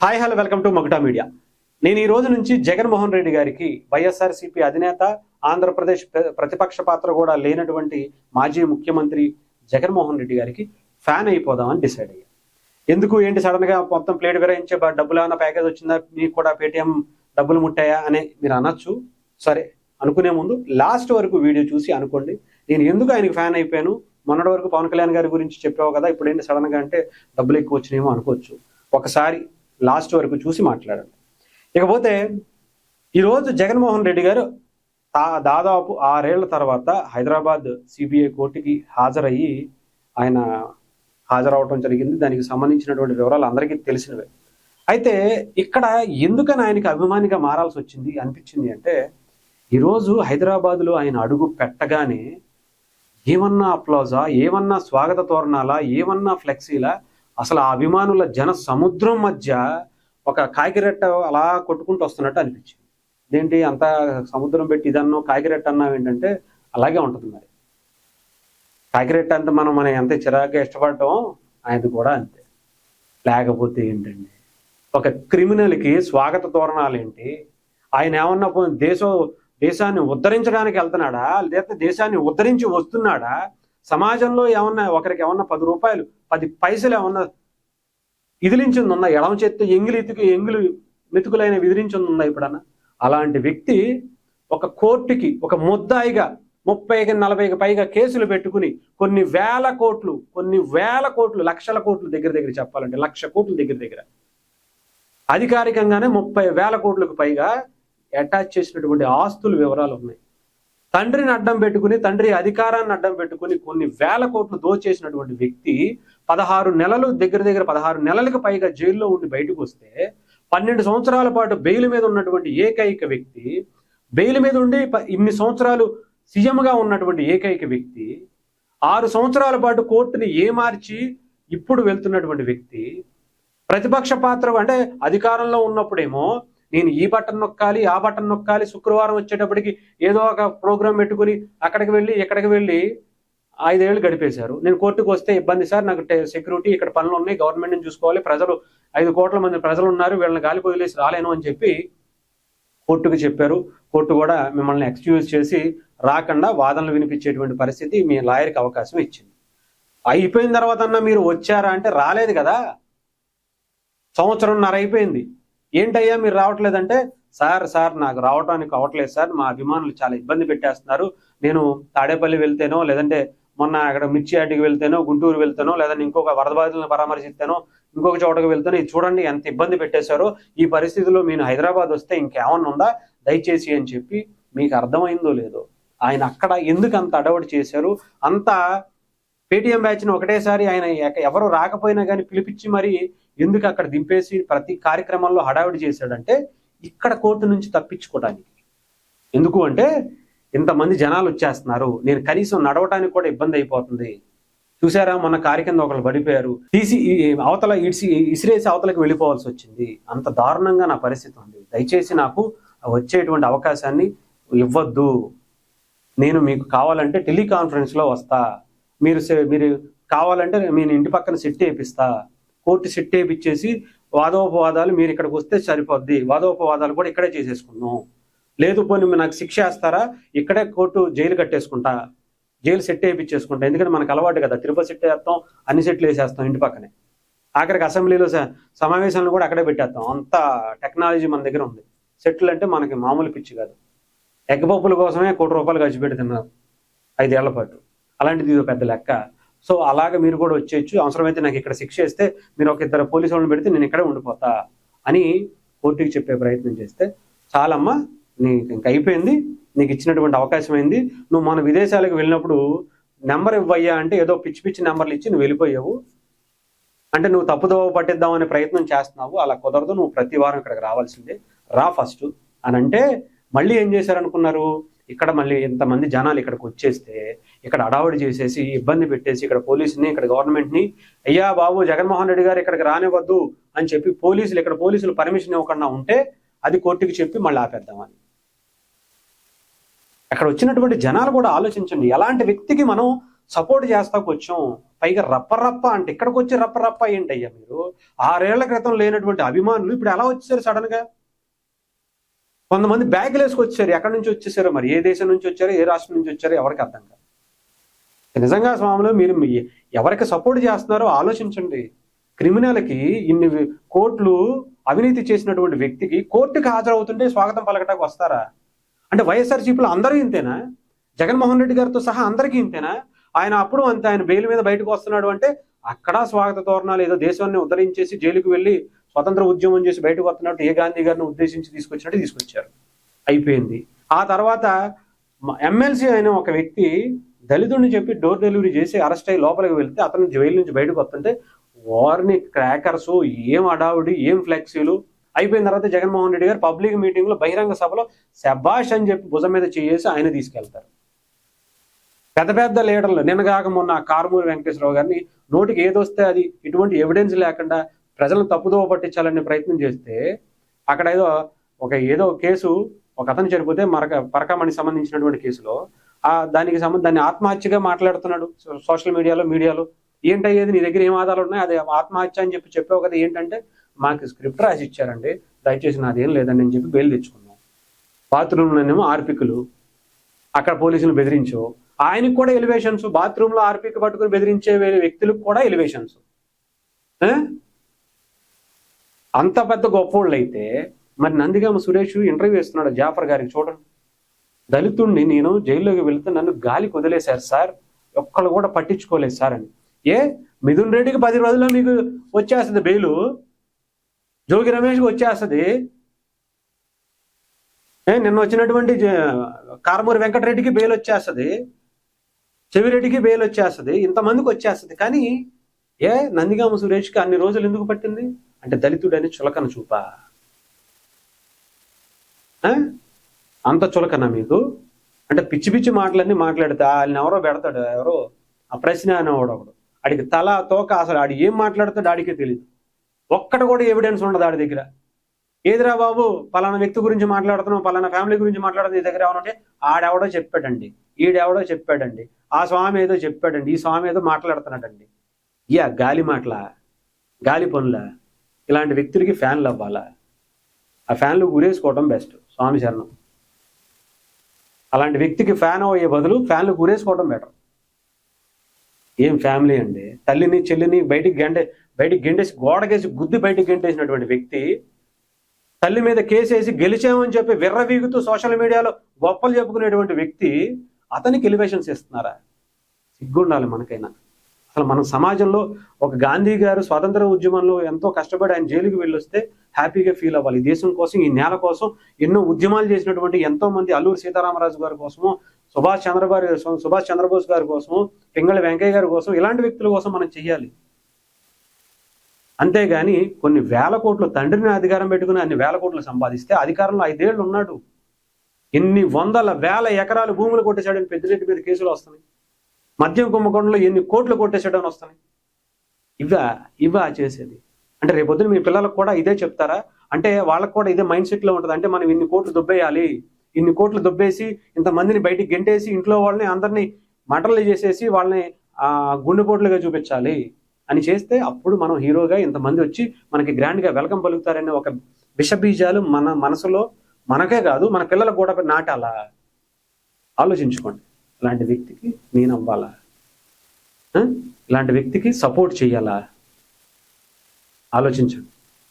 Hi hello welcome to Maguta media. నేను ఈ రోజు నుంచి జగన్మోహన్ రెడ్డి గారికి వైఎస్ఆర్సీపీ అధినేత ఆంధ్రప్రదేశ్ ప్ర- ప్రతిపక్ష పాత్ర కూడా లేనటువంటి మాజీ ముఖ్యమంత్రి జగన్మోహన్ రెడ్డి గారికి ఫ్యాన్ అయిపోదామని డిసైడ్ అయ్యాను ఎందుకు ఏంటి సడన్గా మొత్తం ప్లేట్ విరయించే డబ్బులు ఏమైనా ప్యాకేజ్ వచ్చిందా? మీకు కూడా పేటిఎం డబ్బులు ముట్టాయా అని మీరు అనొచ్చు. సరే అనుకునే ముందు లాస్ట్ వరకు వీడియో చూసి అనుకోండి. నేను ఎందుకు ఆయనకి ఫ్యాన్ అయిపోయాను? మొన్నటి వరకు పవన్ కళ్యాణ్ గారి గురించి చెప్పావు కదా ఇప్పుడు ఏంటి సడన్గా అంటే డబ్బులు ఎక్కువ వచ్చినాయేమో అనుకోవచ్చు. ఒకసారి లాస్ట్ వరకు చూసి మాట్లాడండి. ఇకపోతే ఈరోజు జగన్మోహన్ రెడ్డి గారు దాదాపు ఆరేళ్ళ తర్వాత హైదరాబాద్ సిబిఐ కోర్టుకి హాజరయ్యి ఆయన హాజరవటం జరిగింది. దానికి సంబంధించినటువంటి వివరాలు అందరికీ తెలిసినవే. అయితే ఇక్కడ ఎందుకని ఆయనకి అభిమానిగా మారాల్సి వచ్చింది అనిపించింది అంటే ఈరోజు హైదరాబాద్లో ఆయన అడుగు పెట్టగానే ఏమన్నా అప్లాజా ఏమన్నా స్వాగత తోరణాలా? ఏమన్నా ఫ్లెక్సీలా అసలు ఆ అభిమానుల జన సముద్రం మధ్య ఒక కాకిరెట్ట అలా కొట్టుకుంటూ వస్తున్నట్టు అనిపించింది. ఇదేంటి అంత సముద్రం పెట్టి ఇదన్నో కాకిరెట్ట అన్నా ఏంటంటే అలాగే ఉంటుంది మరి. కాకిరెట్ట అంత మనం మనం ఎంత చిరాగ్గా ఇష్టపడటం ఆయనది కూడా అంతే. లేకపోతే ఏంటండి? ఒక క్రిమినల్కి స్వాగత తోరణాలు ఏంటి? ఆయన ఏమన్నా దేశం దేశాన్ని ఉద్ధరించడానికి వెళ్తున్నాడా? లేకపోతే దేశాన్ని ఉద్ధరించి వస్తున్నాడా? సమాజంలో ఏమన్నా ఒకరికి ఏమన్నా పది రూపాయలు పది పైసలు ఏమన్నా విదిలించింది ఉందా ఎడమ చేత్తో ఎంగిలి ఇతుకు ఎంగిలి మెతుకులైన విదిలించింది ఉందా ఇప్పుడన్నా? అలాంటి వ్యక్తి ఒక కోర్టుకి ఒక ముద్దాయిగా ముప్పైకి నలభైకి పైగా కేసులు పెట్టుకుని కొన్ని వేల కోట్లు కొన్ని వేల కోట్లు లక్షల కోట్లు దగ్గర దగ్గర చెప్పాలంటే లక్ష కోట్ల దగ్గర దగ్గర అధికారికంగానే ముప్పై వేల కోట్లకు పైగా అటాచ్ చేసినటువంటి ఆస్తుల వివరాలు ఉన్నాయి. తండ్రిని అడ్డం పెట్టుకుని తండ్రి అధికారాన్ని అడ్డం పెట్టుకుని కొన్ని వేల కోట్లు దోచేసినటువంటి వ్యక్తి పదహారు నెలలు దగ్గర దగ్గర పదహారు నెలలకు పైగా జైల్లో ఉండి బయటకు వస్తే పన్నెండు సంవత్సరాల పాటు బెయిల్ మీద ఉన్నటువంటి ఏకైక వ్యక్తి బెయిల్ మీద ఉండి ప- ఇన్ని సంవత్సరాలు సీఎంగా ఉన్నటువంటి ఏకైక వ్యక్తి ఆరు సంవత్సరాల పాటు కోర్టుని ఏమార్చి ఇప్పుడు వెళ్తున్నటువంటి వ్యక్తి ప్రతిపక్ష పాత్ర అంటే అధికారంలో ఉన్నప్పుడేమో నేను ఈ బటన్ నొక్కాలి ఆ బటన్ నొక్కాలి. శుక్రవారం వచ్చేటప్పటికి ఏదో ఒక ప్రోగ్రాం పెట్టుకుని అక్కడికి వెళ్ళి ఇక్కడికి వెళ్ళి ఐదేళ్ళు గడిపేశారు. నేను కోర్టుకు వస్తే ఇబ్బంది సార్ నాకు సెక్యూరిటీ ఇక్కడ పనులు ఉన్నాయి గవర్నమెంట్ని చూసుకోవాలి. ప్రజలు ఐదు కోట్ల మంది ప్రజలు ఉన్నారు వీళ్ళని గాలి వదిలేసి రాలేను అని చెప్పి కోర్టుకు చెప్పారు. కోర్టు కూడా మిమ్మల్ని ఎక్స్క్యూజ్ చేసి రాకుండా వాదనలు వినిపించేటువంటి పరిస్థితి మీ లాయర్కి అవకాశం ఇచ్చింది. అయిపోయిన తర్వాత మీరు వచ్చారా అంటే రాలేదు కదా. సంవత్సరంన్నర అయిపోయింది. ఏంటయ్యా మీరు రావట్లేదంటే సార్ సార్ నాకు రావడానికి అవ్వట్లేదు సార్ మా అభిమానులు చాలా ఇబ్బంది పెట్టేస్తున్నారు. నేను తాడేపల్లి వెళ్తేనో లేదంటే మొన్న అక్కడ మిర్చి యార్డ్కి వెళ్తేనో గుంటూరు వెళ్తేనో లేదంటే ఇంకొక వరద బాధితులను పరామర్శిస్తేనో ఇంకొక చోటకు వెళ్తేనో ఇది చూడండి ఎంత ఇబ్బంది పెట్టేశారో. ఈ పరిస్థితిలో నేను హైదరాబాద్ వస్తే ఇంకేమన్నా ఉందా? దయచేసి అని చెప్పి మీకు అర్థమైందో లేదో ఆయన అక్కడ ఎందుకు అంత అడవడి చేశారు? అంత పేటీఎం బ్యాచ్ని ఒకటేసారి ఆయన ఎవరు రాకపోయినా కానీ పిలిపించి మరి ఎందుకు అక్కడ దింపేసి ప్రతి కార్యక్రమంలో హడావిడి చేశాడంటే ఇక్కడ కోర్టు నుంచి తప్పించుకోవడానికి. ఎందుకు అంటే ఇంతమంది జనాలు వచ్చేస్తున్నారు. నేను కనీసం నడవటానికి కూడా ఇబ్బంది అయిపోతుంది. చూసారా మొన్న కారు కింద ఒకళ్ళు పడిపోయారు. తీసి అవతల ఇడిసి ఇసిరేసి అవతలకి వెళ్ళిపోవాల్సి వచ్చింది. అంత దారుణంగా నా పరిస్థితి ఉంది. దయచేసి నాకు వచ్చేటువంటి అవకాశాన్ని ఇవ్వద్దు. నేను మీకు కావాలంటే టెలికాన్ఫరెన్స్లో వస్తా. మీరు మీరు కావాలంటే నేను ఇంటి పక్కన సెట్ వేపిస్తా కోర్టు సెట్ వేయించేసి వాదోపవాదాలు మీరు ఇక్కడికి వస్తే సరిపోద్ది. వాదోపవాదాలు కూడా ఇక్కడే చేసేసుకుందాం లేదు పోనీ నాకు శిక్ష వేస్తారా? ఇక్కడే కోర్టు జైలు కట్టేసుకుంటా. జైలు సెట్ వేయించేసుకుంటా ఎందుకంటే మనకు అలవాటు కదా. తిరుపతి సెట్ వేస్తాం అన్ని సెట్లు వేసేస్తాం ఇంటి పక్కనే. ఆఖరికి అసెంబ్లీలో స- సమావేశాలను కూడా అక్కడే పెట్టేస్తాం. అంత టెక్నాలజీ మన దగ్గర ఉంది. సెట్లు అంటే మనకి మామూలు పిచ్చి కాదు. ఎగ్ పప్పుల కోసమే కోటి రూపాయలు ఖర్చు పెడుతున్నారు. ఐదేళ్ళ పాటు. అలాంటిది ఇది పెద్ద లెక్క. సో అలాగ మీరు కూడా వచ్చేయచ్చు. అవసరమైతే నాకు ఇక్కడ శిక్ష ఇస్తే మీరు ఒక ఇద్దరు పోలీసు వాళ్ళని పెడితే నేను ఇక్కడే ఉండిపోతా అని కోర్టుకి చెప్పే ప్రయత్నం చేస్తే చాలమ్మా నీకు ఇంక అయిపోయింది నీకు ఇచ్చినటువంటి అవకాశం అయింది. నువ్వు మన విదేశాలకు వెళ్ళినప్పుడు నెంబర్ ఇవ్వయ్యా అంటే ఏదో పిచ్చి పిచ్చి నెంబర్లు ఇచ్చి నువ్వు వెళ్ళిపోయావు. అంటే నువ్వు తప్పుదోవ పట్టిద్దామనే ప్రయత్నం చేస్తున్నావు. అలా కుదరదు నువ్వు ప్రతి వారం ఇక్కడికి రావాల్సిందే. రా ఫస్ట్ అని అంటే మళ్ళీ ఏం చేశారనుకున్నారు? ఇక్కడ మళ్ళీ ఇంతమంది జనాలు ఇక్కడికి వచ్చేస్తే ఇక్కడ అడావుడి చేసేసి ఇబ్బంది పెట్టేసి ఇక్కడ పోలీసుని ఇక్కడ గవర్నమెంట్ని అయ్యా బాబు జగన్మోహన్ రెడ్డి గారు ఇక్కడికి రానివ్వద్దు అని చెప్పి పోలీసులు ఇక్కడ పోలీసులు పర్మిషన్ ఇవ్వకుండా ఉంటే అది కోర్టుకి చెప్పి మళ్ళీ ఆపేద్దామని. అక్కడ వచ్చినటువంటి జనాలు కూడా ఆలోచించండి ఎలాంటి వ్యక్తికి మనం సపోర్ట్ చేస్తాకు వచ్చాం? పైగా రప్పరప్ప అంటే ఇక్కడికి వచ్చి రప్పరప్ప ఏంటి అయ్యా మీరు? ఆరేళ్ళ క్రితం లేనటువంటి అభిమానులు ఇప్పుడు ఎలా వచ్చేసారు సడన్గా? కొంతమంది బ్యాగులు వేసుకొచ్చారు ఎక్కడి నుంచి వచ్చేసారు మరి? ఏ దేశం నుంచి వచ్చారు ఏ రాష్ట్రం నుంచి వచ్చారో ఎవరికి అర్థం కాదు. నిజంగా స్వాములు మీరు మీ- ఎవరికి సపోర్ట్ చేస్తున్నారో ఆలోచించండి. క్రిమినల్కి ఇన్ని కోర్టులు అవినీతి చేసినటువంటి వ్యక్తికి కోర్టుకి హాజరవుతుంటే స్వాగతం పలకటానికి వస్తారా? అంటే వైఎస్ఆర్సీపీలో అందరూ ఇంతేనా? జగన్మోహన్ రెడ్డి గారితో సహా అందరికీ ఇంతేనా? ఆయన అప్పుడు అంతే ఆయన బెయిల్ మీద బయటకు వస్తున్నాడు అంటే అక్కడ స్వాగత తోరణాలు ఏదో దేశాన్ని ఉద్ధరించేసి జైలుకు వెళ్ళి స్వతంత్ర ఉద్యమం చేసి బయటకు వస్తున్నట్టు ఏ గాంధీ గారిని ఉద్దేశించి తీసుకొచ్చినట్టు తీసుకొచ్చారు. అయిపోయింది. ఆ తర్వాత ఎమ్మెల్సీ అయిన ఒక వ్యక్తి దళితుడిని చెప్పి డోర్ డెలివరీ చేసి అరెస్ట్ అయ్యి లోపలికి వెళ్తే అతను జైలు నుంచి బయటకు వస్తుంటే వారిని క్రాకర్స్ ఏం అడావుడి ఏం ఫ్లెక్సీలు. అయిపోయిన తర్వాత జగన్మోహన్ రెడ్డి గారు పబ్లిక్ మీటింగ్లో బహిరంగ సభలో శబాష్ అని చెప్పి భుజం మీద చేసి ఆయన తీసుకెళ్తారు. పెద్ద పెద్ద లీడర్లు నిన్నగాక మొన్న కారుమూరి వెంకటేశ్వరరావు గారిని నోటికి ఏదొస్తే అది ఇటువంటి ఎవిడెన్స్ లేకుండా ప్రజలను తప్పుదోవ పట్టించాలనే ప్రయత్నం చేస్తే అక్కడ ఏదో ఒక ఏదో కేసు ఒక అతను చనిపోతే మరక పరకమణి సంబంధించినటువంటి కేసులో ఆ దానికి సంబంధించి దాన్ని ఆత్మహత్యగా మాట్లాడుతున్నాడు సోషల్ మీడియాలో మీడియాలో. ఏంటయ్యేది నీ దగ్గర ఏం ఆధారాలు ఉన్నాయి? అది ఆత్మహత్య అని చెప్పి చెప్పావు కదా ఏంటంటే మాకు స్క్రిప్ట్ రాసి ఇచ్చారండి దయచేసి నాదేం లేదండి అని చెప్పి బెయిల్ తెచ్చుకున్నాం. బాత్రూంలోనేమో ఆర్పికులు అక్కడ పోలీసులు బెదిరించు. ఆయనకు కూడా ఎలివేషన్స్ బాత్రూంలో ఆర్పిక పట్టుకుని బెదిరించే వ్యక్తులకు కూడా ఎలివేషన్స్. అంత పెద్ద గొప్పోళ్ళు అయితే మరి నందిగామ సురేష్ ఇంటర్వ్యూ ఇస్తున్నాడు జాఫర్ గారికి చూడండి. దళితుడిని నేను జైల్లోకి వెళ్తే నన్ను గాలికి వదిలేశారు సార్. ఒక్కళ్ళు కూడా పట్టించుకోలేదు సార్ అని. ఏ? మిథున్ రెడ్డికి పది రోజుల్లో మీకు వచ్చేస్తుంది బెయిలు? జోగి రమేష్కి వచ్చేస్తుంది? ఏ నిన్న వచ్చినటువంటి కారమూరి వెంకటరెడ్డికి బెయిల్ వచ్చేస్తుంది. చెవిరెడ్డికి బెయిల్ వచ్చేస్తుంది. ఇంతమందికి వచ్చేస్తుంది. కానీ ఏ నందిగామ సురేష్కి అన్ని రోజులు ఎందుకు పట్టింది? అంటే దళితుడని చులకన చూపా. అంత చులకన మీకు? అంటే పిచ్చి పిచ్చి మాటలన్నీ మాట్లాడితే ఆయన ఎవరో పెడతాడు ఎవరో ఆ ప్రశ్న అనేవాడు ఒకడు. ఆడికి తల తోక అసలు ఆడు ఏం మాట్లాడుతాడు ఆడికే తెలియదు ఒక్కటి కూడా ఎవిడెన్స్ ఉండదు ఆడి దగ్గర. ఏదిరా బాబు పలానా వ్యక్తి గురించి మాట్లాడుతున్నాం పలానా ఫ్యామిలీ గురించి మాట్లాడుతున్నాం దగ్గర ఏమనంటే ఆడెవడో చెప్పాడండి ఈడెవడో చెప్పాడండి ఆ స్వామి ఏదో చెప్పాడండి ఈ స్వామి ఏదో మాట్లాడుతున్నాడండి. ఇయా గాలి మాటల? గాలి పనుల? ఇలాంటి వ్యక్తులకి ఫ్యాన్లు అవ్వాలా? ఆ ఫ్యాన్లు గురేసుకోవడం బెస్ట్ స్వామి శరణం. అలాంటి వ్యక్తికి ఫ్యాన్ అయ్యే బదులు ఫ్యాన్లు గురేసుకోవడం బెటర్. ఏం ఫ్యామిలీ అండి? తల్లిని చెల్లిని బయటికి గెండే బయటికి గెండేసి గోడకేసి గుద్ది బయటికి గెంటేసినటువంటి వ్యక్తి తల్లి మీద కేసేసి గెలిచామని చెప్పి విర్రవీగుతూ సోషల్ మీడియాలో గొప్పలు చెప్పుకునేటువంటి వ్యక్తి అతనికి ఎలివేషన్స్ ఇస్తున్నారా? సిగ్గుండాలి మనకైనా. అసలు మన సమాజంలో ఒక గాంధీ గారు స్వాతంత్ర ఉద్యమంలో ఎంతో కష్టపడి ఆయన జైలుకి వెళ్ళొస్తే హ్యాపీగా ఫీల్ అవ్వాలి. ఈ దేశం కోసం ఈ నేల కోసం ఎన్నో ఉద్యమాలు చేసినటువంటి ఎంతో మంది అల్లూరు సీతారామరాజు గారి కోసము సుభాష్ చంద్రబాబు సుభాష్ చంద్రబోస్ గారి కోసము పింగళి వెంకయ్య గారి కోసం ఇలాంటి వ్యక్తుల కోసం మనం చెయ్యాలి. అంతేగాని కొన్ని వేల కోట్లు తండ్రిని అధికారం పెట్టుకుని అన్ని వేల కోట్లు సంపాదిస్తే అధికారంలో ఐదేళ్ళు ఉన్నాడు. ఎన్ని వందల వేల ఎకరాలు భూములు కొట్టేశాడని పెద్దిరెడ్డి మీద కేసులు వస్తున్నాయి. మద్యం కుంభకోణంలో ఎన్ని కోట్లు కొట్టేసేటని వస్తున్నాయి. ఇవా ఇవా చేసేది. అంటే రేపొద్దున మీ పిల్లలకు కూడా ఇదే చెప్తారా? అంటే వాళ్ళకు కూడా ఇదే మైండ్ సెట్లో ఉంటుంది. అంటే మనం ఇన్ని కోట్లు దుబ్బేయాలి. ఇన్ని కోట్లు దుబ్బేసి ఇంతమందిని బయటికి గెంటేసి ఇంట్లో వాళ్ళని అందరినీ మటర్లు చేసేసి వాళ్ళని గుండెపోట్లుగా చూపించాలి అని చేస్తే అప్పుడు మనం హీరోగా ఇంతమంది వచ్చి మనకి గ్రాండ్గా వెల్కమ్ పలుకుతారనే ఒక విషబీజాలు మన మనసులో మనకే కాదు మన పిల్లలకు కూడా నాటాలా? ఆలోచించుకోండి. ఇలాంటి వ్యక్తికి నేను అవ్వాలా? ఇలాంటి వ్యక్తికి సపోర్ట్ చేయాలా? ఆలోచించండి